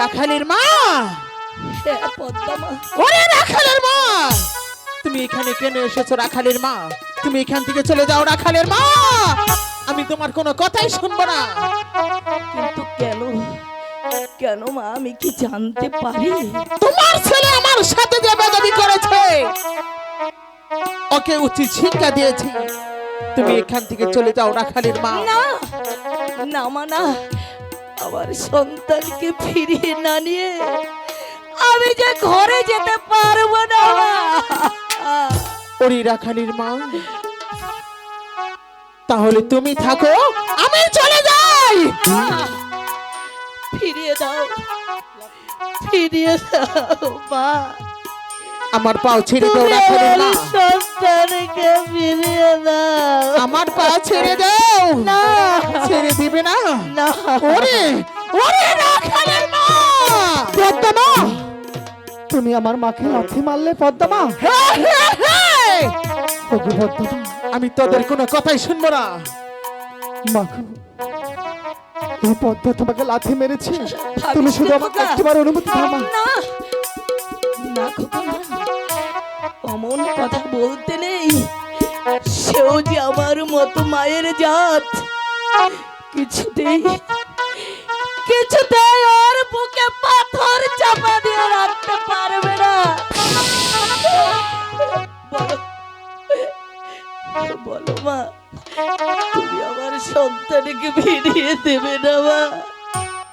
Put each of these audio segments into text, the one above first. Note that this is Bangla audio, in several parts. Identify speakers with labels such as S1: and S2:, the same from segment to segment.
S1: রাখালের মা। ওরে রাখালের মা। তুমি এখানে কেন এসেছ রাখালের মা? তুমি এখান থেকে চলে যাও রাখালের মা। আমি তোমার কোনো কথাই শুনব না।
S2: কিন্তু কেন? কেন মা আমি কি জানতে পারি?
S1: তোমার ছেলে আমার সাথে যে বেদবি করেছে ওকে উচিত শিক্ষা দিয়েছি। তুমি এখান থেকে চলে যাও রাখালের মা।
S2: না না মা না। আমার সন্তানকে ফিরিয়ে না নিয়ে আমি যে ঘরে যেতে পারব না।
S1: ওরে রাখালির মা তাহলে তুমি থাকো আমি চলে যাই।
S2: ফিরিয়ে দাও ফিরিয়ে দাও মা।
S1: আমার পাও ছেড়ে দাও
S2: তুমি
S1: রাখালির মা।
S2: সন্তানকে ফিরিয়ে দাও।
S1: আমার পা ছেড়ে দাও।
S2: না।
S1: ছেড়ে দিবে না?
S2: না।
S1: ওরে ওরে রাখালের মা!
S3: পদ্মা তুমি আমার মাকে লাথি মারলে পদ্মা! ওগো পদ্মা
S1: আমি তোদের কোনো কথাই শুনব না।
S3: মাগো এই পদ্মা তোমাকে লাথি মেরেছে। তুমি শুধু
S2: না,
S3: আমাকে। একটিবার অনুমতি দাও
S2: না। না খোকা না অমন কথা বলতে নেই। সেও যে আমার মতো মায়ের জাত। কিছুতেই কিছুতেই ওর বুকে পাথর চাপা দিয়ে রাখতে পারবে না। বলো মা, তুমি আমার সন্তানকে ফিরিয়ে দেবে না মা।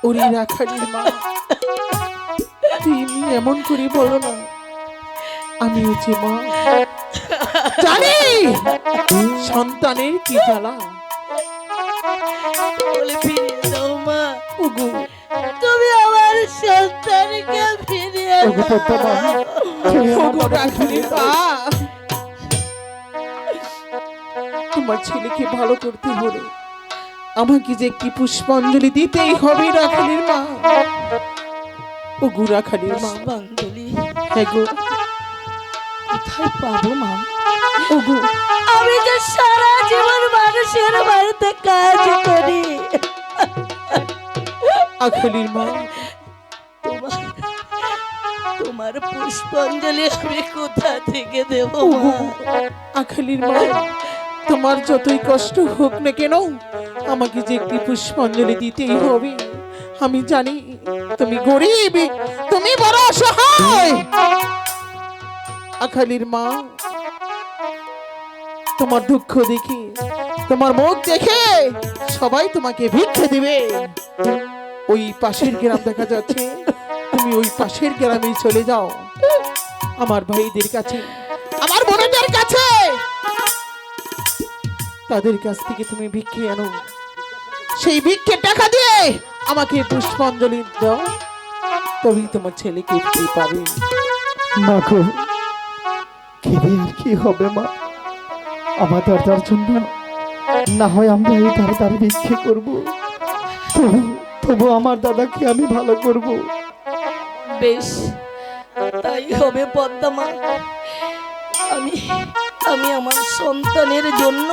S1: ওরে রাখালির মা, তুমি এমন করে বলো না। আমি হচ্ছে মা। জানি! সন্তানের কি জ্বালা?
S2: বলে ফিরিয়ে দাও মা।
S1: ওগো।
S2: তুমি আমার সন্তানকে ফিরিয়ে দাও।
S3: তুমি আমার
S1: ওগো
S3: বাবাকে ফিরিয়ে
S1: রাখালির
S3: দাও।
S1: মা তোমার ছেলেকে ভালো করতে হলে আমাকে যে কি পুষ্পাঞ্জলি দিতেই হবে রাখালির মা। ও গু রাখালির মা।
S2: বাঙ্গুলি
S1: হ্যাঁ গো।
S2: কোথায় পাবো মা।
S1: ও গো
S2: আমি যে সারা জীবন মানুষের বাড়িতে কাজ করি।
S1: আখালির মা।
S2: তোমার পুষ্পাঞ্জলি আমি কোথা থেকে দেব
S1: আখালির মা তোমার যতই কষ্ট হোক না কেন আমাকে যে একটি পুষ্পাঞ্জলি দিতেই হবে। আমি জানি তুমি গরিব তুমি বড় অসহায়। আখালির মা, তোমার দুঃখ দেখে, তোমার মুখ দেখে সবাই তোমাকে ভিক্ষে দিবে। ওই পাশের গ্রাম দেখা যাচ্ছে, তুমি ওই পাশের গ্রামে চলে যাও। আমার ভাইদের কাছে, আমার বোনদের কাছে। তাদের কাছ থেকে তুমি ভিক্ষে আনো। সেই ভিক্ষে টাকা দিয়ে আমাকে পুষ্পাঞ্জলি দাও। তবেই তোমার ছেলেকে পাবে।
S3: মা গো আর কি হবে মা? আমার দাদার জন্য না হয় আমরা এই ধারে ধারে ভিক্ষে করব। তবু তবু আমার দাদাকে আমি ভালো করব।
S2: বেশ তাই হবে পদ্মা আমি আমি আমার সন্তানের জন্য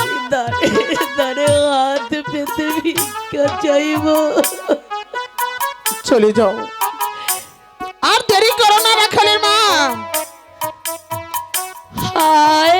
S2: আমি দাঁড়ে দাঁড়ে হাত পেতে ভিক্ষা চাইব।
S1: চলে যাও। আর দেরি করো না রাখালের মা।
S2: হায়